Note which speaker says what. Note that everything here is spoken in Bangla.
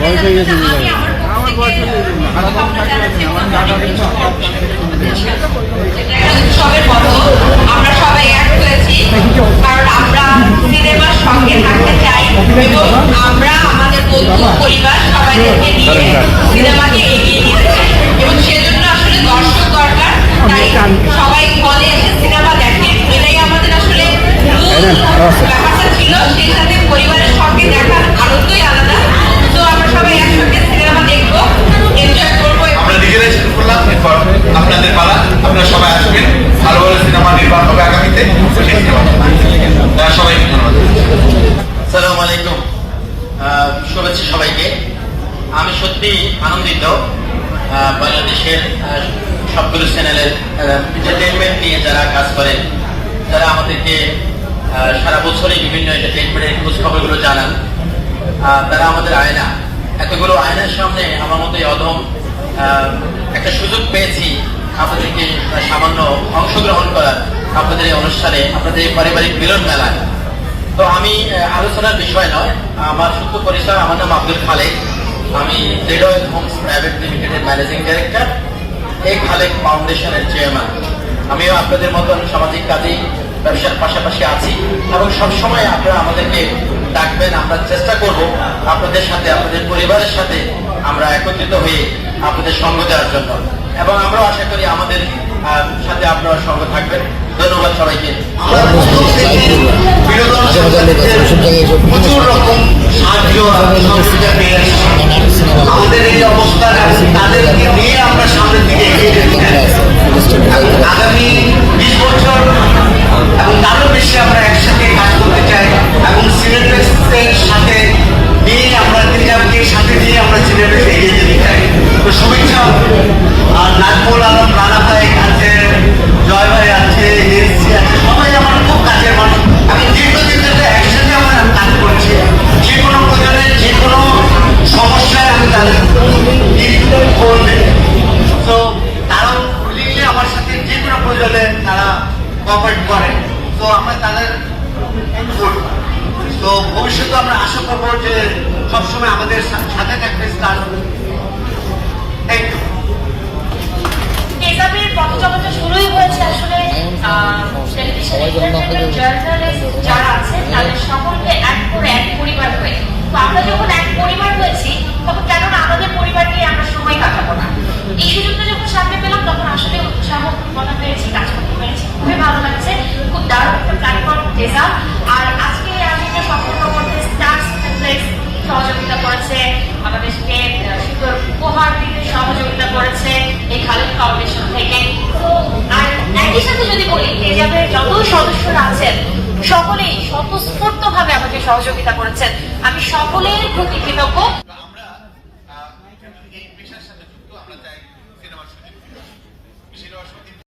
Speaker 1: বয়স হয়ে গেছে।
Speaker 2: আমার
Speaker 1: বয়স হয়ে গেছে।
Speaker 2: ছিল সেই সাথে পরিবারের সঙ্গে দেখার আনন্দই আলাদা তো আমরা সবাই একসঙ্গে সিনেমা দেখব এনজয় করব
Speaker 3: আমরা নিজেরাই শুরু করলাম এরপর আপনাদের পালা আপনারা সবাই আসবেন। ভালো ভালো সিনেমা নির্মাণ হবে আগামীতে তারা সবাই ধন্যবাদ।
Speaker 4: সালাম আলাইকুম। আহ, শুভেচ্ছা সবাইকে। আমি সত্যি আনন্দিত আহ, বাংলাদেশের সবগুলো চ্যানেলের এন্টারটেনমেন্ট নিয়ে যারা কাজ করেন যারা আমাদেরকে সারা বছরই বিভিন্ন এন্টারটেনমেন্টের খোঁজ খবরগুলো জানান তারা আমাদের আয়না। এতগুলো আয়নার সামনে আমার মতো অধম একটা সুযোগ পেয়েছি আপনাদেরকে সামান্য অংশগ্রহণ করার আপনাদের এই অনুষ্ঠানে, আপনাদের এই পারিবারিক মিলন মেলায়। তো আমি আলোচনার বিষয় নয়, আমার সত্য পরিচয়, আমার নাম আব্দুল খালেক। আমি জেডওয়েল হোমস প্রাইভেট লিমিটেডের ম্যানেজিং ডিরেক্টর এই খালেক ফাউন্ডেশনের চেয়ারম্যান আমিও আপনাদের মতন সামাজিক কাজে ব্যবসার পাশাপাশি আছি এবং সবসময় আপনারা আমাদেরকে ডাকবেন আমরা চেষ্টা করব আপনাদের সাথে আপনাদের পরিবারের সাথে আমরা একত্রিত হয়ে আপনাদের সঙ্গ দেওয়ার জন্য এবং আমরাও আশা করি আমাদের সাথে আপনারা সঙ্গ থাকবেন ধন্যবাদ সবাইকে
Speaker 3: আমরা প্রচুর রকম আর নাজমুল তারা তো আমরা তাদের তো ভবিষ্যতে আমরা আশা করব যে সবসময় আমাদের সাথে থাকবে স্টার।
Speaker 5: ভালো লাগছে। খুব দারুণ একটা প্ল্যাটফর্ম টেজা আর আজকে আয়োজনটা সম্পূর্ণ করতে স্টার সিনেপ্লেক্স সহযোগিতা করেছে আমাদেরকে সুন্দর উপহার দিতে সহযোগিতা করেছে এই খালেদ ফাউন্ডেশন থেকে। আর একই সাথে যদি বলি তেজাবের যত সদস্যরা আছেন, সকলেই স্বতঃস্ফূর্ত ভাবে আমাকে সহযোগিতা করেছেন। আমি সকলের প্রতি কৃতজ্ঞ।